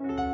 ตัด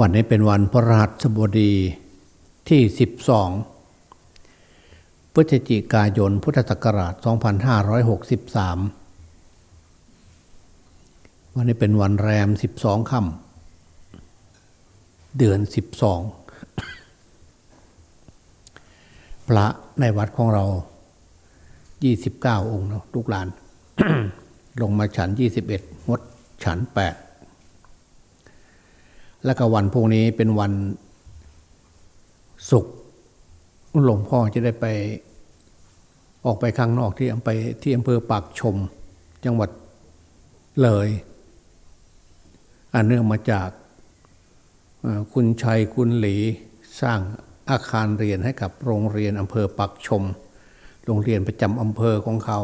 วันนี้เป็นวันพระรหัสบดีที่ 12 พฤศจิกายนพุทธศักราช 2563 วันนี้เป็นวันแรม 12 ค่ำเดือน 12 พระในวัดของเรา 29 องค์เนาะลูกหลาน ลงมาฉัน 21งดฉัน 8 แล้วก็วันพรุ่งนี้เป็นวันศุกร์หลวงพ่อจะได้ไปออกไปข้างนอกที่อำไปที่อำเภอปากชม จังหวัดเลยอันเนื่องมาจากคุณชัยคุณหลีสร้างอาคารเรียนให้กับโรงเรียนอำเภอปักชม โรงเรียนประจำอำเภอของเขา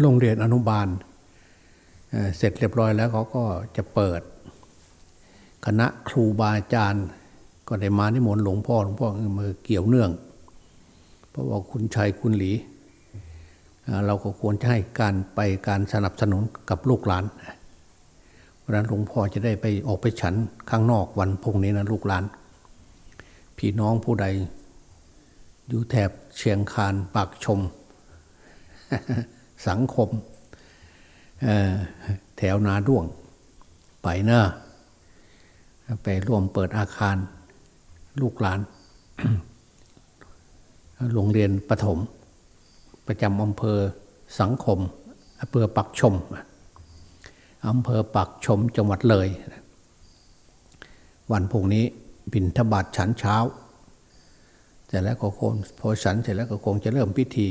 โรงเรียนอนุบาลเสร็จเรียบร้อยแล้วเขาก็จะเปิด คณะครูบาอาจารย์ ก็ได้มานิมนต์หลวงพ่อหลวงพ่อมาเกี่ยวเนื่อง เพราะว่าคุณชัยคุณหลี เราก็ควรจะให้การไปการสนับสนุนกับลูกหลานเพราะนั้นหลวงพ่อจะได้ไปออกไปฉันข้างนอกวันพุ่งนี้นะลูกหลาน พี่น้องผู้ใด อยู่แถบเชียงคานปากชม สังคมแถวนาด้วงไปเนอะ ไปร่วมเปิดอาคารลูกหลาน โรงเรียนประถม ประจำอำเภอสังคมอำเภอปักชมอำเภอปักชมจังหวัดเลย วันพุ่งนี้บินทบาทฉันเช้าเสร็จแล้วก็คงพอฉันเสร็จแล้วก็คงจะเริ่มพิธี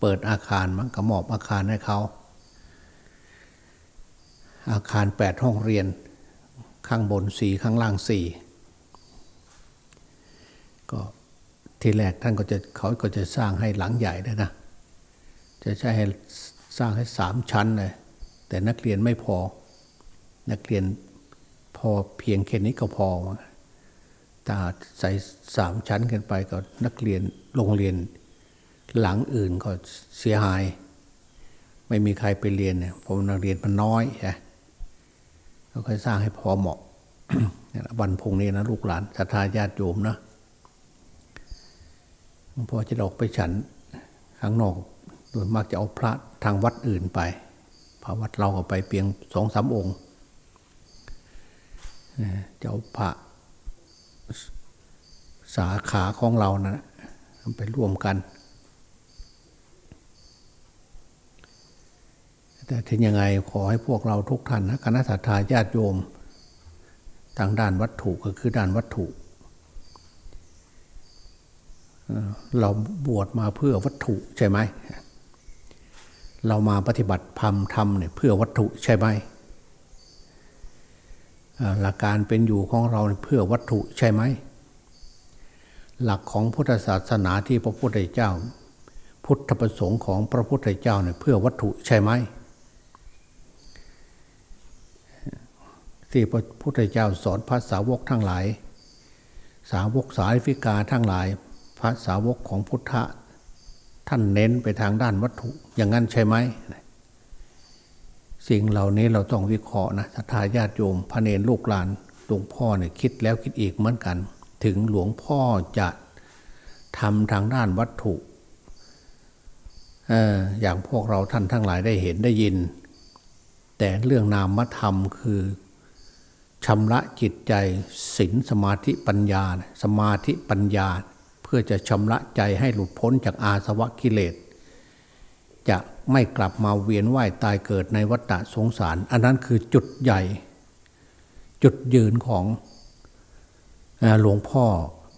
เปิดอาคารมั้งกระหมอบอาคารให้เขา อาคารแปดห้องเรียน ข้างบนสี่ข้างล่างสี่ก็ทีแรกท่านก็จะเขาก็จะสร้างให้หลังใหญ่ด้วยนะ จะใช้ให้สร้างให้สามชั้นเลยแต่นักเรียนไม่พอ นักเรียนพอเพียงแค่นี้ก็พอถ้าใส่สามชั้นขึ้นไปก็นักเรียนโรงเรียนหลังอื่นก็เสียหาย ไม่มีใครไปเรียนเนี่ยเพราะนักเรียนมันน้อยใช่ ค่อยสร้างให้พอเหมาะวันพุ่งนี้นะลูกหลานศรัทธาญาติโยมนะหลวงพ่อจะออกไปฉันข้างนอกโดยมากจะเอาพระทางวัดอื่นไปพระวัดเราก็ไปเพียงสองสามองค์เจะเอาพระสาขาของเรานะไปร่วมกัน แต่ถึงยังไงขอให้พวกเราทุกท่านนะคณะสัตยาญาติโยม ทางด้านวัตถุก็คือด้านวัตถุ เราบวชมาเพื่อวัตถุใช่ไหม เรามาปฏิบัติธรรมธรรมเนี่ยเพื่อวัตถุใช่ไหมหลักการเป็นอยู่ของเราเนี่ยเพื่อวัตถุใช่ไหม หลักของพุทธศาสนาที่พระพุทธเจ้า พุทธประสงค์ของพระพุทธเจ้าเนี่ยเพื่อวัตถุใช่ไหม ที่พระพุทธเจ้าสอนพระสาวกทั้งหลาย สาวกสายฟิกาทั้งหลาย พระสาวกของพุทธะท่านเน้นไปทางด้านวัตถุอย่างนั้นใช่ไหมสิ่งเหล่านี้เราต้องวิเคราะห์นะทาญาติโยมพระเนรลูกหลานหลวงพ่อเนี่ยคิดแล้วคิดอีกเหมือนกัน ถึงหลวงพ่อจะทำทางด้านวัตถุเอออย่างพวกเราท่านทั้งหลายได้เห็นได้ยิน แต่เรื่องนามธรรมคือ ชำระจิตใจศีลสมาธิปัญญา สมาธิปัญญา เพื่อจะชำระใจให้หลุดพ้นจากอาสวะกิเลส จะไม่กลับมาเวียนว่ายตายเกิดในวัฏสงสาร อันนั้นคือจุดใหญ่ จุดยืนของหลวงพ่อ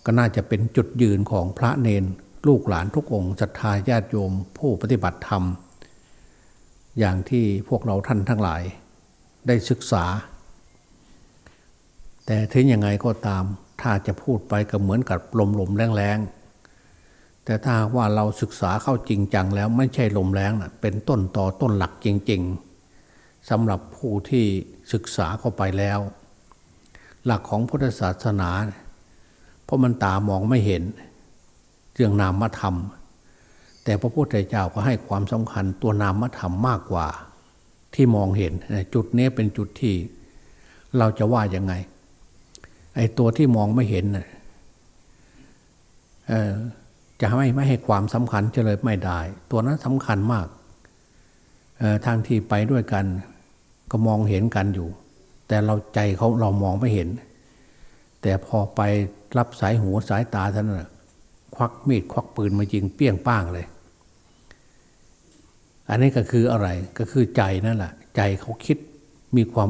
ก็น่าจะเป็นจุดยืนของพระเนน ลูกหลานทุกองค์ศรัทธาญาติโยม ผู้ปฏิบัติธรรม อย่างที่พวกเราท่านทั้งหลาย ได้ศึกษา แต่ถึงยังไงก็ตาม ถ้าจะพูดไปก็เหมือนกับลมๆแรงๆ แต่ถ้าว่าเราศึกษาเข้าจริงจังแล้วไม่ใช่ลมแรงนะเป็นต้นต่อต้นหลักจริง ๆสำหรับผู้ที่ศึกษาเข้าไปแล้ว หลักของพุทธศาสนา เพราะมันตามองไม่เห็นเรื่องนามธรรม แต่พระพุทธเจ้าก็ให้ความสำคัญตัวนามธรรมมากกว่าที่มองเห็นจุดนี้เป็นจุดที่เราจะว่ายังไง ไอ้ตัวที่มองไม่เห็นน่ะจะไม่ไม่ให้ความสำคัญเฉลยไม่ได้ ตัวนั้นสำคัญมากทางที่ไปด้วยกัน ก็มองเห็นกันอยู่ แต่เราใจเขาเรามองไม่เห็น แต่พอไปรับสายหูสายตาท่านนน่ะควักมีดควักปืนมายิงเปี้ยงป้างเลย อันนี้ก็คืออะไรก็คือใจนั่นแหละใจเขาคิดมีความ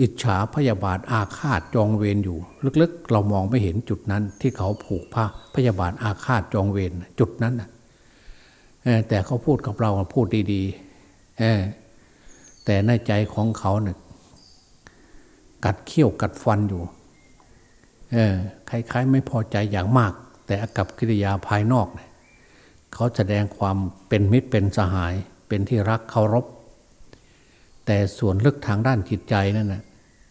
อิจฉาพยาบาทอาฆาตจองเวรอยู่ ลึกๆ เรามองไม่เห็นจุดนั้น ที่เขาผูกผ้าพยาบาทอาฆาตจองเวรจุดนั้นนะแต่เขาพูดกับเราพูดดีๆแต่ในใจของเขาเนี่ยกัดเขี้ยวกัดฟันอยู่คล้ายๆ ไม่พอใจอย่างมาก แต่อกับกิริยาภายนอกเนเขาแสดงความเป็นมิตรเป็นสหาย เป็นที่รักเคารพ แต่ส่วนลึกทางด้านจิตใจนั่นนะ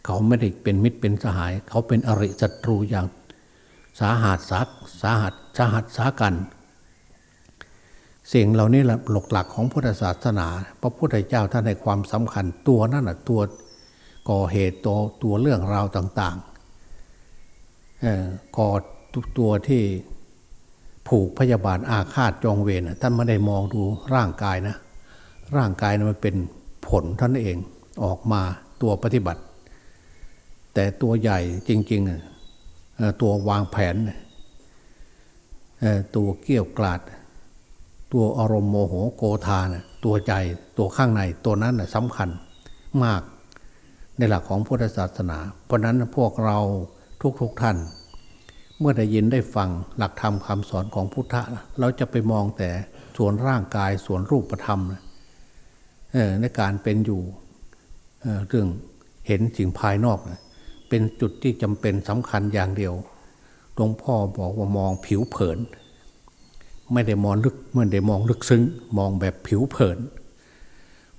เขาไม่ได้เป็นมิตรเป็นสหาย เขาเป็นอริศัตรูอย่างสาหัสสาสาหัสสาหัสสากัน สิ่งเหล่านี้หลักหลักของพุทธศาสนา พระพุทธเจ้าท่านให้ความสำคัญตัวนั่นแหะตัวก่อเหตุตัวตัวเรื่องราวต่างๆก่อตัวที่ผูกพยาบาทอาฆาตจองเวรท่านไม่ได้มองดูร่างกายนะ ร่างกายนะมันเป็น ผลท่านเองออกมาตัวปฏิบัติ แต่ตัวใหญ่จริงๆตัววางแผน ตัวเกี่ยวกลาด ตัวอารมณ์โมโหโกธานะตัวใจตัวข้างในตัวนั้นนะสำคัญมากในหลักของพุทธศาสนา เพราะนั้นพวกเราทุกๆทท่าน เมื่อได้ยินได้ฟังหลักธรรมคำสอนของพุทธะ เราจะไปมองแต่ส่วนร่างกายส่วนรูปธรรมนะ ในการเป็นอยู่เเรื่องเห็นสิ่งภายนอกเป็นจุดที่จำเป็นสำคัญอย่างเดียวหลวงพ่อบอกว่ามองผิวเผิน ไม่ได้มองลึกไม่ได้มองลึกซึ้ง มองแบบผิวเผิน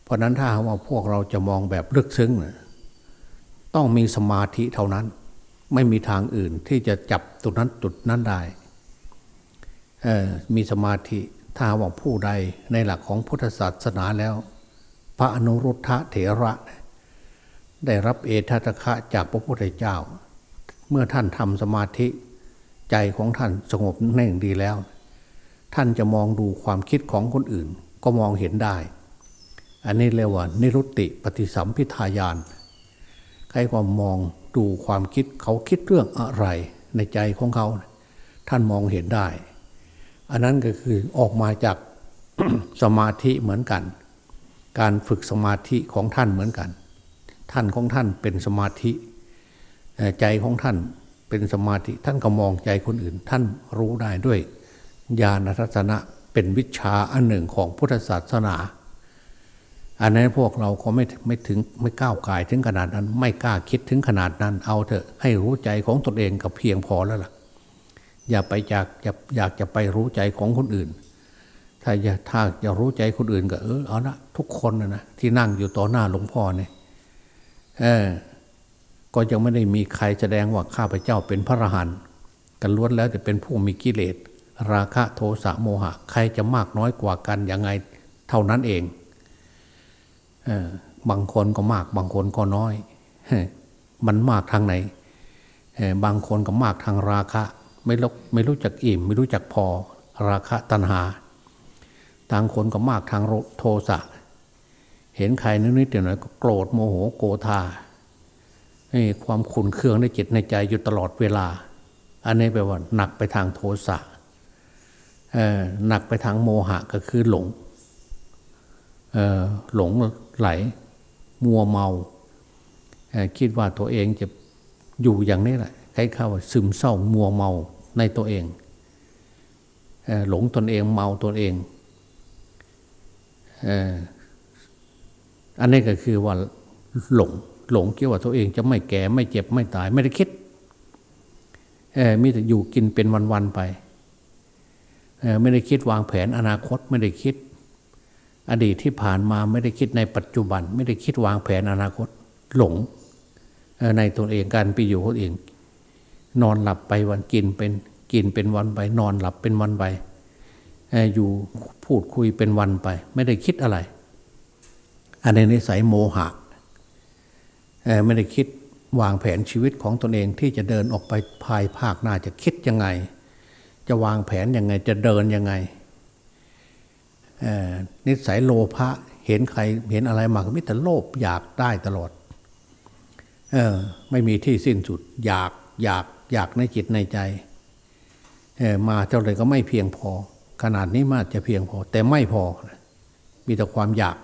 เพราะนั้นถ้าว่าพวกเราจะมองแบบลึกซึ้งต้องมีสมาธิเท่านั้น ไม่มีทางอื่นที่จะจับจุดนั้นจุดนั้นได้มีสมาธิถ้าว่าผู้ใดในหลักของพุทธศาสนาแล้ว พระอนุรุทธะเถระได้รับเอธาตคะจากพระพุทธเจ้า เมื่อท่านทำสมาธิใจของท่านสงบเน่งดีแล้ว ท่านจะมองดูความคิดของคนอื่น ก็มองเห็นได้ อันนี้เรียกว่า นิรุตติปฏิสัมพิทายานใครก็มองดูความคิดเขาคิดเรื่องอะไรในใจของเขา ท่านมองเห็นได้ อันนั้นก็คือออกมาจากสมาธิเหมือนกัน การฝึกสมาธิของท่านเหมือนกัน ท่านของท่านเป็นสมาธิใจของท่านเป็นสมาธิท่านก็มองใจคนอื่น ท่านรู้ได้ด้วยญาณทัศนะเป็นวิชาอันหนึ่งของพุทธศาสนา อันนั้นพวกเราก็ไม่ไม่ถึงไม่ก้าวกายถึงขนาดนั้น ไม่กล้าคิดถึงขนาดนั้น เอาเถอะให้รู้ใจของตนเองกับเพียงพอแล้วล่ะ อย่าไปอยากอยากอยากจะไปรู้ใจของคนอื่น ถ้าอยากถ้าอยากรู้ใจคนอื่นก็เออเอาละ ทุกคนนะนะที่นั่งอยู่ต่อหน้าหลวงพ่อเนี่ยเออก็ยังไม่ได้มีใครแสดงว่าข้าพเจ้าเป็นพระอรหันต์กันล้วนแล้วแต่เป็นผู้มีกิเลส ราคะโทสะโมหะ ใครจะมากน้อยกว่ากันยังไงเท่านั้นเองเออบางคนก็มาก บางคนก็น้อยเฮ้ยมันมากทางไหนเออบางคนก็มากทางราคะ ไม่รู้ไม่รู้จักอิ่ม ไม่รู้จักพอ ราคะตัณหา ต่างคนก็มากทางโทสะ เห็นใครนิดๆเดียวหน่อยก็โกรธโมโหโกธาให้ความขุนเคืองในจิตในใจอยู่ตลอดเวลา อันนี้แปลว่าหนักไปทางโทสะหนักไปทางโมหะก็คือหลงหลงไหล มัวเมาคิดว่าตัวเองจะอยู่อย่างนี้แหละใครเข้าว่าซึมเศร้ามัวเมาในตัวเองหลงตนเองเมาตัวเอง อันนี้ก็คือว่าหลงหลงคิดว่าตัวเองจะไม่แก่ไม่เจ็บไม่ตายไม่ได้คิดมีแต่อยู่กินเป็นวันๆไปไม่ได้คิดวางแผนอนาคตไม่ได้คิด อดีตที่ผ่านมาไม่ได้คิดในปัจจุบัน ไม่ได้คิดวางแผนอนาคต หลงในตัวเองการไปอยู่คนเอง นอนหลับไปวันกินเป็นกินเป็นวันไป นอนหลับเป็นวันไปอยู่พูดคุยเป็นวันไป ไม่ได้คิดอะไร อันนี้นิสัยโมหะไม่ได้คิดวางแผนชีวิตของตนเองที่จะเดินออกไปภายภาคหน้าจะคิดยังไง จะวางแผนยังไงจะเดินยังไงนิสัยโลภะเห็นใครเห็นอะไรมาก็มิแต่โลภอยากได้ตลอดเออไม่มีที่สิ้นสุด อยากอยากอยากในจิตในใจเออมาเท่าไรก็ไม่เพียงพอ ขนาดนี้มาจะเพียงพอ แต่ไม่พอมีแต่ความอยาก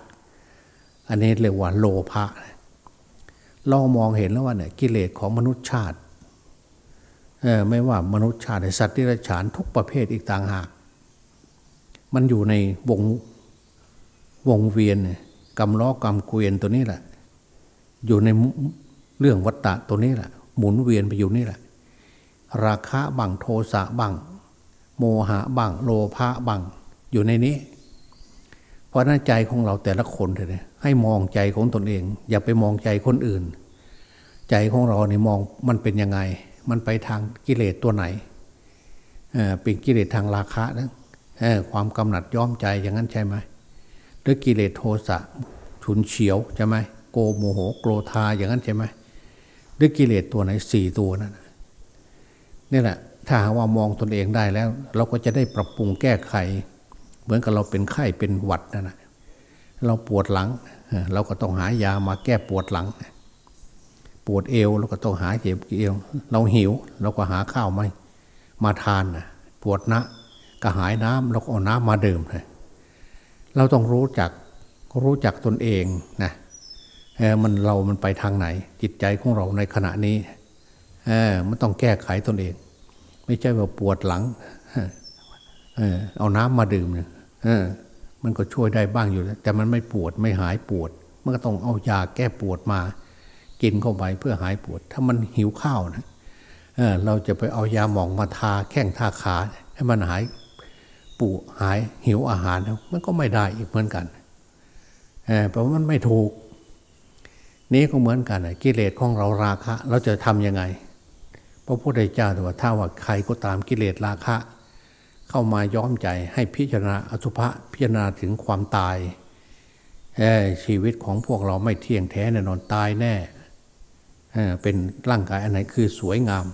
อันนี้เรียกว่าโลภะเรามองเห็นแล้วว่าเนี่ยกิเลสของมนุษย์ชาติเออไม่ว่ามนุษย์ชาติสัตว์ที่ระฉานทุกประเภทอีกต่างหาก มันอยู่ในวงวงเวียนกำล้อกำเกวียนตัวนี้แหละ อยู่ในเรื่องวัตตะตัวนี้แหละ หมุนเวียนไปอยู่นี่แหละ ราคะบังโทสะบังโมหะบังโลภะบังอยู่ในนี้ เพราะนั้นใจของเราแต่ละคนเลย ให้มองใจของตนเอง อย่าไปมองใจคนอื่น ใจของเราเนี่ยมองมันเป็นยังไง มันไปทางกิเลสตัวไหนเเป็นกิเลสทางราคะนะความกำหนัดย้อมใจอย่างนั้นใช่ไหมหรือกิเลสโทสะฉุนเฉียวใช่ไหมโกโมโหโกรธาอย่างนั้นใช่ไหมหรือกิเลสตัวไหนสี่ตัวนั่นนี่แหละถ้าว่ามองตนเองได้แล้ว เราก็จะได้ปรับปรุงแก้ไข เหมือนกับเราเป็นไข้เป็นหวัดนั่นแหะ เราปวดหลัง เราก็ต้องหายามาแก้ปวดหลัง ปวดเอวเราก็ต้องหาเจ็บเอว เราหิวเราก็หาข้าวมามาทานปวดนะก็หายน้ำเราก็เอาน้ำมาดื่มเลยเราต้องรู้จักรู้จักตนเองนะมันเรามันไปทางไหน จิตใจของเราในขณะนี้มันต้องแก้ไขตนเอง ไม่ใช่ว่าปวดหลัง เอาน้ำมาดื่มเนี่ย มันก็ช่วยได้บ้างอยู่ แต่มันไม่ปวดไม่หายปวด มันก็ต้องเอายาแก้ปวดมา กินเข้าไปเพื่อหายปวด ถ้ามันหิวข้าวนะเเราจะไปเอายาหมองมาทาแข้งทาขา ให้มันหายปวดหายหิวอาหารมันก็ไม่ได้อีกเหมือนกันเพราะมันไม่ถูก นี้ก็เหมือนกันกิเลสของเราราคะ เราจะทำยังไงพระพุทธเจ้าแต่ว่าถ้าว่าใครก็ตามกิเลสราคะ เข้ามาย้อมใจให้พิจารณาอสุภะพิจารณาถึงความตายชีวิตของพวกเราไม่เที่ยงแท้แน่นอนตายแน่เป็นร่างกายอันไหนคือสวยงาม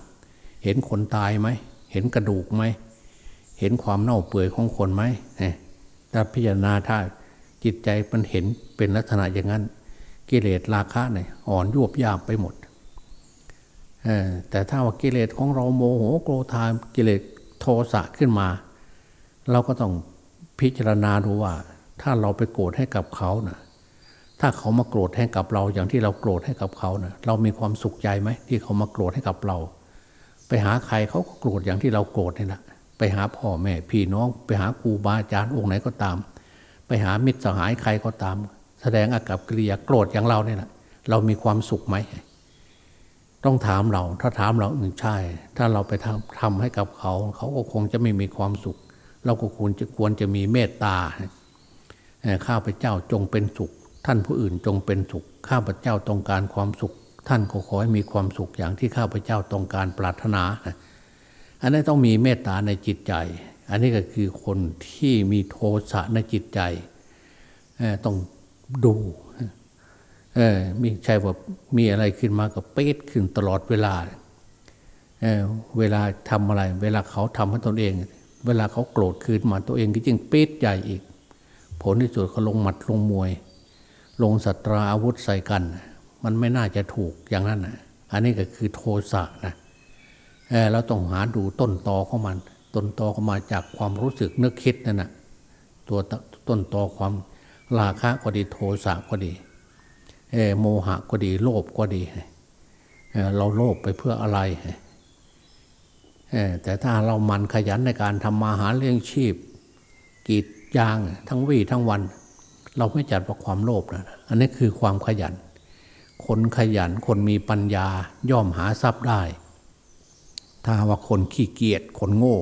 เห็นคนตายไหม เห็นกระดูกไหม เห็นความเน่าเปื่อยของคนไหมถ้าพิจารณาถ้าจิตใจมันเห็นเป็นลักษณะอย่างนั้น กิเลสราคะเนี่ยอ่อนยวบยาบไปหมดแต่ถ้าว่ากิเลสของเราโมโหโกรธากิเลส โทสะขึ้นมา เราก็ต้องพิจารณาดูว่า ถ้าเราไปโกรธให้กับเขานะ่ะถ้าเขามาโกรธให้กับเราอย่างที่เราโกรธให้กับเขานะ่ะเรามีความสุขใจไหมที่เขามาโกรธให้กับเรา ไปหาใครเขาก็โกรธอย่างที่เราโกรธนี่แหละไปหาพ่อแม่พี่น้อง ไปหาครูบาอาจารย์องค์ไหนก็ตาม ไปหามิตรสหายใครก็ตาม แสดงอากับกิริยาโกรธอย่างเราเนี่ยแหละเรามีความสุขไหม ต้องถามเรา ถ้าถามเราอื่นใช่ ถ้าเราไปทำทำให้กับเขา เขาก็คงจะไม่มีความสุข เราก็ควรจะควรจะมีเมตตาข้าพเจ้าจงเป็นสุข ท่านผู้อื่นจงเป็นสุข ข้าพเจ้าต้องการความสุข ท่านก็ขอให้มีความสุขอย่างที่ข้าพเจ้าต้องการปรารถนา อันนี้ต้องมีเมตตาในจิตใจ อันนี้ก็คือคนที่มีโทสะในจิตใจ ต้องดู เออมีใช่ว่ามีอะไรขึ้นมาก็เป๊ดขึ้นตลอดเวลาเออเวลาทำอะไร เวลาเขาทำให้ตนเอง เวลาเขาโกรธคืนมาตัวเองก็ยิ่งปี๊ดใหญ่อีก ผลที่สุดเขาลงหมัดลงมวย ลงสัตราอาวุธใส่กัน มันไม่น่าจะถูกอย่างนั้นนะอันนี้ก็คือโทสะนะเออเราต้องหาดูต้นตอของมัน ต้นตอก็มาจากความรู้สึกนึกคิดนั่นนะตัวต้นตอความราคะก็ดีโทสะก็ดี โมหะก็ดีโลภก็ดี เราโลภไปเพื่ออะไร แต่ถ้าเรามันขยันในการทำมาหาเลี้ยงชีพกีดยางทั้งวี่ทั้งวัน เราไม่จัดว่าความโลภนะอันนี้คือความขยัน คนขยันคนมีปัญญาย่อมหาทรัพย์ได้ ถ้าว่าคนขี้เกียจคนโง่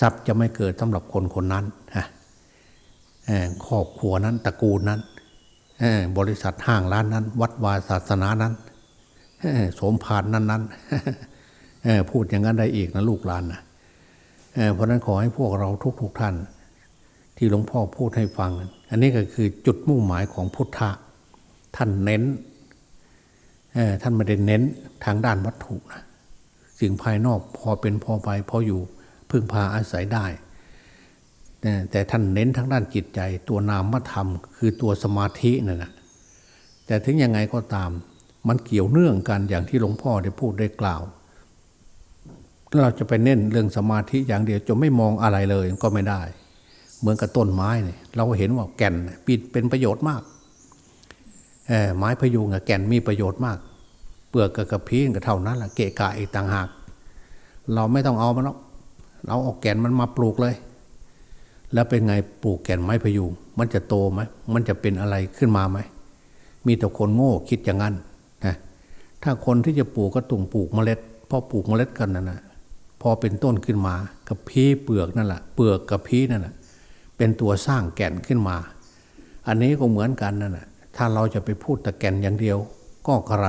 ทรัพย์จะไม่เกิดสำหรับคนคนนั้นฮะครอบครัวนั้นตระกูลนั้น บริษัทห้างร้านนั้น วัดวาศาสนานั้นโสมพานนั้นนั้นพูดอย่างนั้นได้อีกนะลูกหลานนะเพราะนั้นขอให้พวกเราทุกๆทท่าน ที่หลวงพ่อพูดให้ฟัง อันนี้ก็คือจุดมุ่งหมายของพุทธะท่านเน้นท่านไม่ได้เน้นทางด้านวัตถุนะสิ่งภายนอกพอเป็นพอไปพออยู่พึ่งพาอาศัยได้ แต่ท่านเน้นทางด้านจิตใจ ตัวนามธรรม คือตัวสมาธินั่นแหะแต่ถึงยังไงก็ตาม มันเกี่ยวเนื่องกันอย่างที่หลวงพ่อได้พูดได้กล่าวเราจะไปเน้นเรื่องสมาธิอย่างเดียวจะไม่มองอะไรเลยก็ไม่ได้ เหมือนกับต้นไม้เนี่ยเราเห็นว่าแก่นปีเป็นประโยชน์มากไม้พยุงแก่นมีประโยชน์มาก เปลือกกับกระพี้ก็เท่านั้นแหละเกะกะอีกต่างหาก เราไม่ต้องเอามันหรอกเราเอาแก่นมันมาปลูกเลย แล้วเป็นไงปลูกแก่นไม้พยุงมันจะโตไหมมันจะเป็นอะไรขึ้นมาไหมมีแต่คนโง่คิดอย่างนั้นนะถ้าคนที่จะปลูกก็ตุ่งปลูกเมล็ดพอปลูกเมล็ดกันนั่นนะพอเป็นต้นขึ้นมากระพี้เปลือกนั่นแหละเปลือกกระพี้นั่นแหละเป็นตัวสร้างแก่นขึ้นมา อันนี้ก็เหมือนกันนั่นแหะถ้าเราจะไปพูดแต่แก่นอย่างเดียวก็กระไร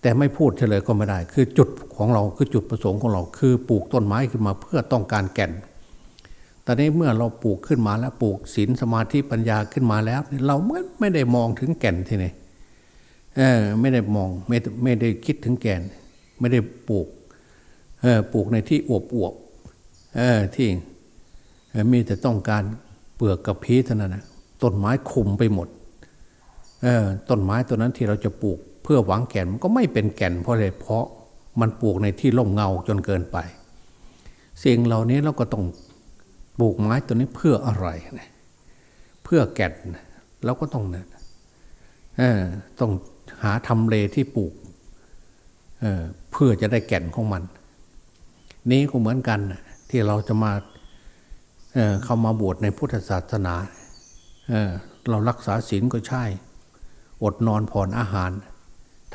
แต่ไม่พูดเฉลยก็ไม่ได้ คือจุดของเราคือจุดประสงค์ของเรา คือปลูกต้นไม้ขึ้นมาเพื่อต้องการแก่น ตอนนี้เมื่อเราปลูกขึ้นมาแล้วปลูกศีลสมาธิปัญญาขึ้นมาแล้ว เราไม่ไม่ได้มองถึงแก่นทีนี่เออไม่ได้มองไม่ไม่ได้คิดถึงแก่น ไม่ได้ปลูกเออปลูกในที่อวบอวบเออที่มีแต่ต้องการเปลือกกับพีเท่านั้นนะต้นไม้คุมไปหมดเออต้นไม้ตัวนั้นที่เราจะปลูกเพื่อหวังแก่นมันก็ไม่เป็นแก่นเพราะอะไรเพราะมันปลูกในที่ร่มเงาจนเกินไป สิ่งเหล่านี้เราก็ต้อง ปลูกไม้ตัวนี้เพื่ออะไรนะเพื่อแก่นเราก็ต้องเนี่ยต้องหาทำเลที่ปลูกเเพื่อจะได้แก่นของมัน นี้ก็เหมือนกันที่เราจะมาเเข้ามาบวชในพุทธศาสนาเเรารักษาศีลก็ใช่ อดนอนผ่อนอาหาร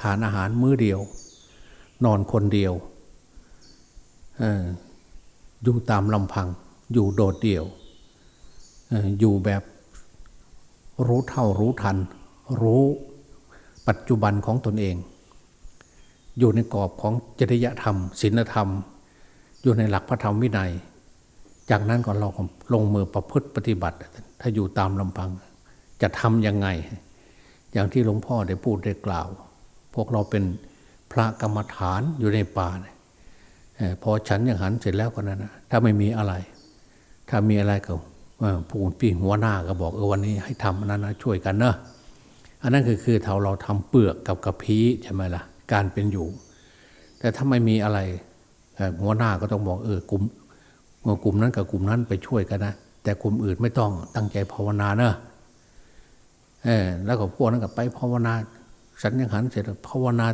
ทานอาหารมื้อเดียว นอนคนเดียวอออยู่ตามลำพัง อยู่โดดเดี่ยว อยู่แบบรู้เท่ารู้ทัน รู้ปัจจุบันของตนเอง อยู่ในกรอบของจริยธรรมศีลธรรม อยู่ในหลักพระธรรมวินัย จากนั้นก็เราลงมือประพฤติปฏิบัติ ถ้าอยู่ตามลำพัง จะทำยังไง อย่างที่หลวงพ่อได้พูดได้กล่าว พวกเราเป็นพระกรรมฐานอยู่ในป่าเนี่ยพอฉันยังหันเสร็จแล้วก็นั้นนะถ้าไม่มีอะไร ถ้ามีอะไรก็ผู้พี่หัวหน้าก็บอกเออวันนี้ให้ทำอันนั้นนะช่วยกันเนอะอันนั้นคือคือเท่าเราทำเปลือกกับกระพี้ใช่ไหมล่ะ การเป็นอยู่ แต่ถ้าไม่มีอะไรหัวหน้าก็ต้องบอกเออกลุ่มกลุ่มนั้นกับกลุ่มนั้นไปช่วยกันนะแต่กลุ่มอื่นไม่ต้องตั้งใจภาวนาเนอะเออแล้วก็พวกนั้นก็ไปภาวนาฉันยังหันเสร็จแล้วภาวนา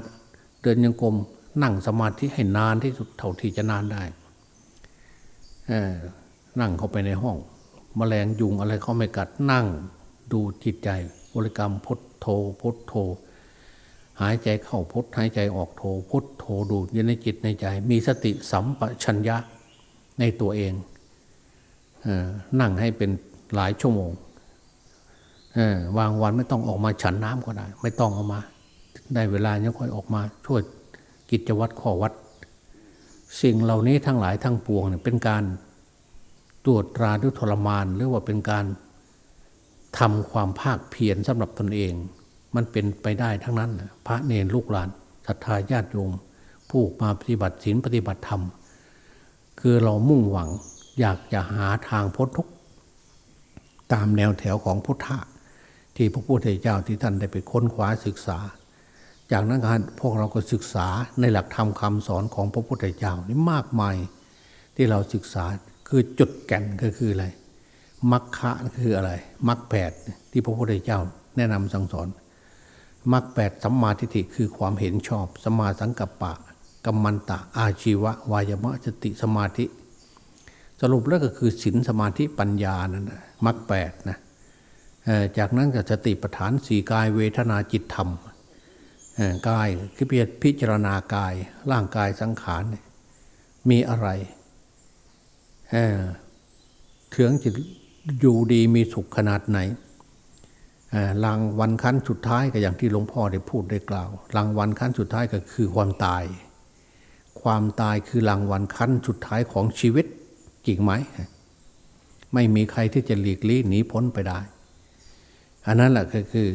เดินยังกรมนั่งสมาธิให้นานที่สุดเท่าที่จะนานได้เออ นั่งเข้าไปในห้องแมลงยุงอะไรเขาไม่กัดนั่งดูจิตใจบริกรรมพุทโธพุทโธ หายใจเข้าพุทหายใจออกโธพุทโธดูอยู่ในจิตในใจ มีสติสัมปชัญญะในตัวเองเออนั่งให้เป็นหลายชั่วโมงเออวางวันไม่ต้องออกมาฉันน้ำก็ได้ ไม่ต้องออกมา ได้เวลาเนี่ยค่อยออกมา ช่วยกิจวัตรข้อวัด สิ่งเหล่านี้ทั้งหลายทั้งปวงเนี่ยเป็นการ ตรวจตราด้วยทรมาน หรือว่าเป็นการทำความภาคเพียรสำหรับตนเอง มันเป็นไปได้ทั้งนั้น พระเนรลูกหลานศรัทธาญาติโยม ผู้มาปฏิบัติศีลปฏิบัติธรรม คือเรามุ่งหวังอยากจะหาทางพ้นทุกข์ตามแนวแถวของพุทธะที่พระพุทธเจ้าที่ท่านได้ไปค้นคว้าศึกษา จากนั้นการพวกเราก็ศึกษาในหลักธรรมคำสอนของพระพุทธเจ้านี่มากมายที่เราศึกษา คือจุดแก่นก็คืออะไรมรรคะคืออะไรมรรคแปดที่พระพุทธเจ้าแนะนำสั่งสอนมรรคแปดสัมมาทิฏฐิคือความเห็นชอบสัมมาสังกัปปะกัมมันตะ อาชีวะ วายมะสติสมาธิ สรุปแล้วก็คือศีลสมาธิปัญญานั่นนะมรรคแปดนะจากนั้นก็สติปัฏฐานสี่กายเวทนาจิตธรรมกายคือพิจารณากายร่างกายสังขารมีอะไร เอ่องจะอยู่ดีมีสุขขนาดไหนรางวันขั้นสุดท้ายก็อย่างที่หลวงพ่อได้พูดได้กล่าวรางวันขั้นสุดท้ายก็คือความตาย ความตายคือรางวัลขั้นสุดท้ายของชีวิตจริงไหมไม่มีใครที่จะหลีกลี่หนีพ้นไปได้ อันนั้นแหละก็คือ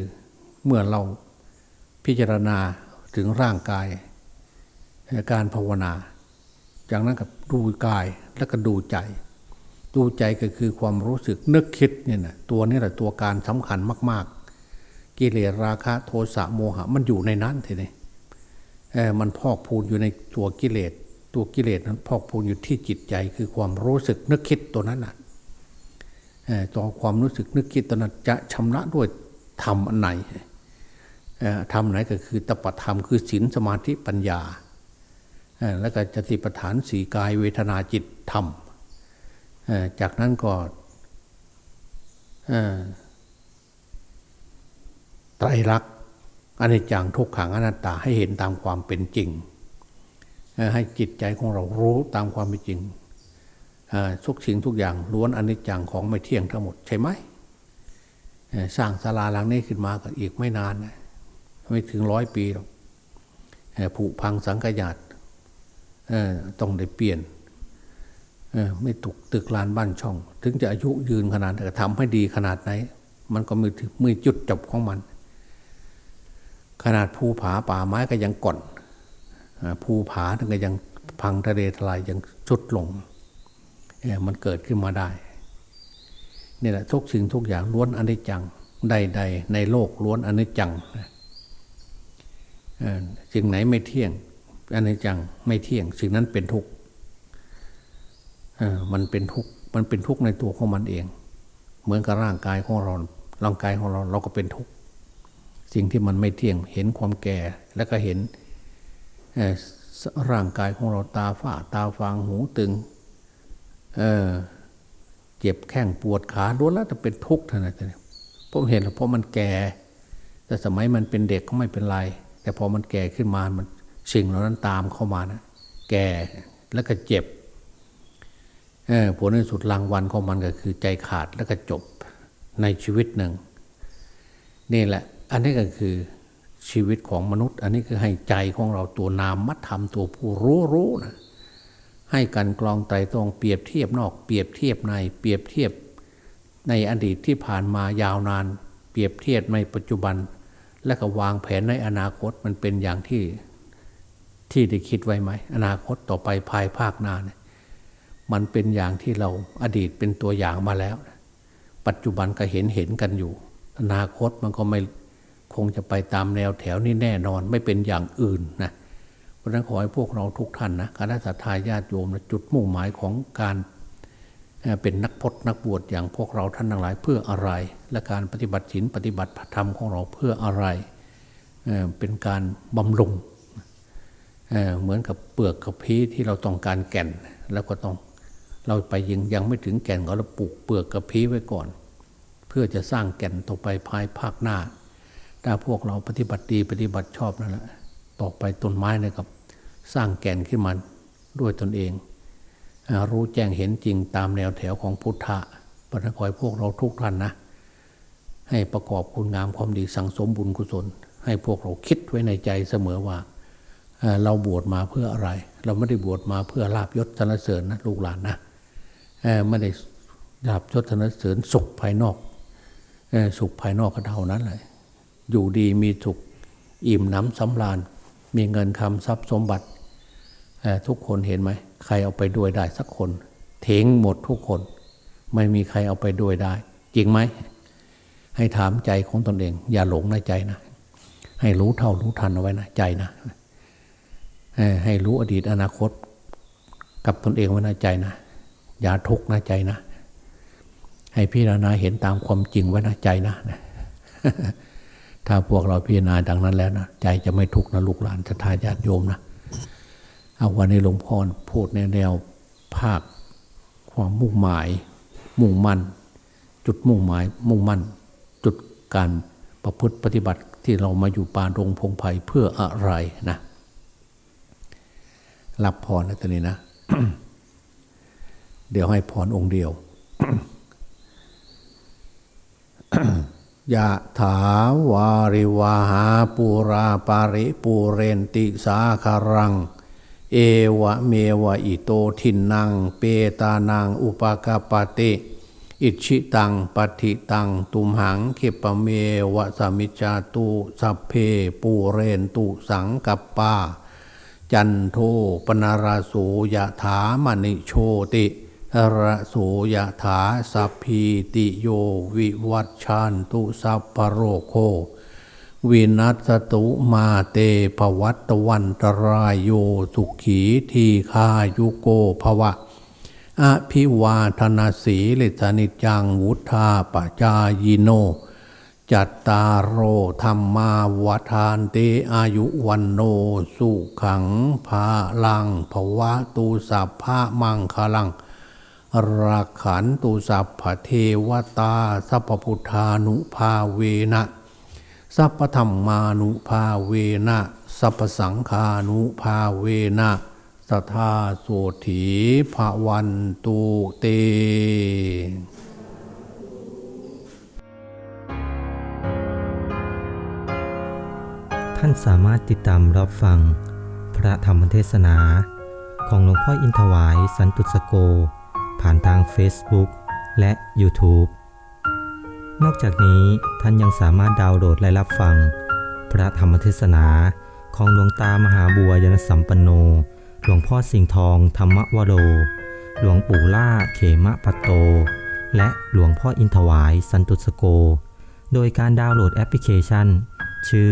เมื่อเราพิจารณาถึงร่างกาย การภาวนา จากนั้นกับดูกายแล้วก็ดูใจ ดูใจก็คือความรู้สึกนึกคิดเนี่ยนะตัวนี้แหละตัวการสำคัญมาก ๆ กิเลสราคะโทสะโมหะ มันอยู่ในนั้นทีนี้เอ่อมันพอกพูนอยู่ในตัวกิเลส ตัวกิเลสนั้นพอกพูนอยู่ที่จิตใจ คือความรู้สึกนึกคิดตัวนั้นน่ะเอ่อตัวความรู้สึกนึกคิดตัวนั้นจะชำระด้วยธรรมอันไหนเอ่อธรรมไหนก็คือตปะธรรมคือศีลสมาธิปัญญา แล้วก็จติปฐานสีกายเวทนาจิตธรรม จากนั้นก็ไตรลักษณ์อนิจจังทุกขังอนัตตาให้เห็นตามความเป็นจริง ให้จิตใจของเรารู้ตามความเป็นจริงทุกสิ่งทุกอย่างล้วนอนิจจังของไม่เที่ยงทั้งหมดใช่ไหมสร้างศาลาหลังนี้ขึ้นมาก็อีกไม่นานนะไม่ถึงร้อยปีหรอกผุพังสังกยาด ต้องได้เปลี่ยนไม่ตุกตึกลานบ้านช่อง ถึงจะอายุยืนขนาดแต่ทำให้ดีขนาดไหน มันก็มือมือจุดจบของมัน ขนาดภูผาป่าไม้ก็ยังก่อนภูผาถึงก็ยังพังทะเลทลายยังชุดลงมันเกิดขึ้นมาได้นี่แหละทุกสิ่งทุกอย่างล้วนอนิจจังใดๆในโลกล้วนอนิจจังสิ่งไหนไม่เที่ยง อันิจจังไม่เที่ยง สิ่งนั้นเป็นทุกข์มันเป็นทุกข์มันเป็นทุกข์ในตัวของมันเอง เหมือนกับร่างกายของเราร่างกายของเราเราก็เป็นทุกข์สิ่งที่มันไม่เที่ยงเห็นความแก่แล้วก็เห็นร่างกายของเราตาฝ้าตาฟางหูตึงเเจ็บแข้งปวดขาล้วนแล้วจะเป็นทุกข์ท่านั้นเองผมเห็นเพราะมันแก่ แต่สมัยมันเป็นเด็กก็ไม่เป็นไร แต่พอมันแก่ขึ้นมามัน สิ่งเหล่านั้นตามเข้ามานะแก่แล้วก็เจ็บผลในสุดรางวัลของมันก็คือใจขาดแล้วก็จบในชีวิตหนึ่ง นี่แหละ อันนี้ก็คือชีวิตของมนุษย์ อันนี้คือให้ใจของเราตัวนามมัดทำตัวผู้รู้รู้นะให้กันกรองไตรตรองเปรียบเทียบนอก เปรียบเทียบในเปรียบเทียบในอดีตที่ผ่านมายาวนาน เปรียบเทียบในปัจจุบัน และก็วางแผนในอนาคตมันเป็นอย่างที่ ที่ได้คิดไว้ไหม อนาคตต่อไปภายภาคหน้าเนี่ยมันเป็นอย่างที่เราอดีตเป็นตัวอย่างมาแล้ว ปัจจุบันก็เห็นเห็นกันอยู่ อนาคตมันก็ไม่คงจะไปตามแนวแถวนี้แน่นอนไม่เป็นอย่างอื่นนะเพราะนั้นขอให้พวกเราทุกท่านนะคณะสัตยาญาติโยมนะจุดมุ่งหมายของการเป็นนักพจนักบวชอย่างพวกเราท่านทั้งหลายเพื่ออะไร และการปฏิบัติศีลปฏิบัติธรรมของเราเพื่ออะไร เป็นการบำรุง เหมือนกับเปลือกกระพี้ที่เราต้องการแก่น แล้วก็ต้องเราไปยังยังไม่ถึงแก่นก็เราปลูกเปลือกกระพี้ไว้ก่อน เพื่อจะสร้างแก่นต่อไปภายภาคหน้าถ้าพวกเราปฏิบัติดีปฏิบัติชอบนั่นแหละต่อไปต้นไม้นะครับ สร้างแก่นขึ้นมาด้วยตนเอง รู้แจ้งเห็นจริงตามแนวแถวของพุทธะปฏิคอยพวกเราทุกท่านนะ ให้ประกอบคุณงามความดีสั่งสมบุญกุศล ให้พวกเราคิดไว้ในใจเสมอว่า เราบวชมาเพื่ออะไร เราไม่ได้บวชมาเพื่อลาบยศสรรเสริญนะลูกหลานนะไม่ได้ลาบยศสรรเสริญสุขภายนอกสุขภายนอกก็เท่านั้นเลยอยู่ดีมีสุขอิ่มน้ำสำราญ มีเงินคำทรัพย์สมบัติทุกคนเห็นไหมใครเอาไปด้วยได้สักคนเถงหมดทุกคน ไม่มีใครเอาไปด้วยได้ จริงไหมให้ถามใจของตนเอง อย่าหลงในใจนะ ให้รู้เท่ารู้ทันเอาไว้นะใจนะ ให้รู้อดีตอนาคต กับตนเองไว้ในใจนะ อย่าทุกข์นะใจนะ ให้พิจารณาเห็นตามความจริงไว้นะใจนะ ถ้าพวกเราพิจารณาดังนั้นแล้วนะใจจะไม่ทุกข์นะลูกหลานจะทายาติโยมนะเอาวันนี้หลวงพ่อพูดในแนวภาคความมุ่งหมาย มุ่งมั่น จุดมุ่งหมาย มุ่งมั่น จุดการประพฤติปฏิบัติที่เรามาอยู่ป่าดงพงไพ่เพื่ออะไรนะ รับพรนะตอนนี้นะ เดี๋ยวให้พรองค์เดียวยะถาวาริวาหาปูราปาริปูเรนติสาคารัง เอวะเมวะอิโตทินนังเปตานังอุปกาปาติอิชิตังปฏิตังตุมหังเขปเมวะสมิจาตุสัพเพปูเรนตุสังกปปา จันโทปนาราโสยะถามณิโชติระโสยะถาสัพพีติโยวิวัชชันตุสัพพโรโค วินัสตุมาเตภวัตวันตรายโยสุขีทีคายุโกภวะอภิวาทนาสีลิสนิจังวุธาปจายโน จัตตารโอธรรมาวทานเตอายุวันโนสุขังภาลังภวะตูสัพพะมังคลังรักขันตุสัพพเทวตา สัพพุทธานุภาเวนะสัพพธรรมานุภาเวนะสัพพสังฆานุภาเวนะสทาโสถีภวันตุเต ท่านสามารถติดตามรับฟัง พระธรรมเทศนา ของหลวงพ่ออินทวายสันตุสโก ผ่านทาง Facebook และ YouTube นอกจากนี้ท่านยังสามารถดาวน์โหลดและรับฟัง พระธรรมเทศนาของหลวงตามหาบัวยนสัมปันโน หลวงพ่อสิงห์ทองธรรมวโร หลวงปู่ล่าเขมะปัตโต และหลวงพ่ออินทวายสันตุสโก โดยการดาวน์โหลดแอปพลิเคชัน ชื่อ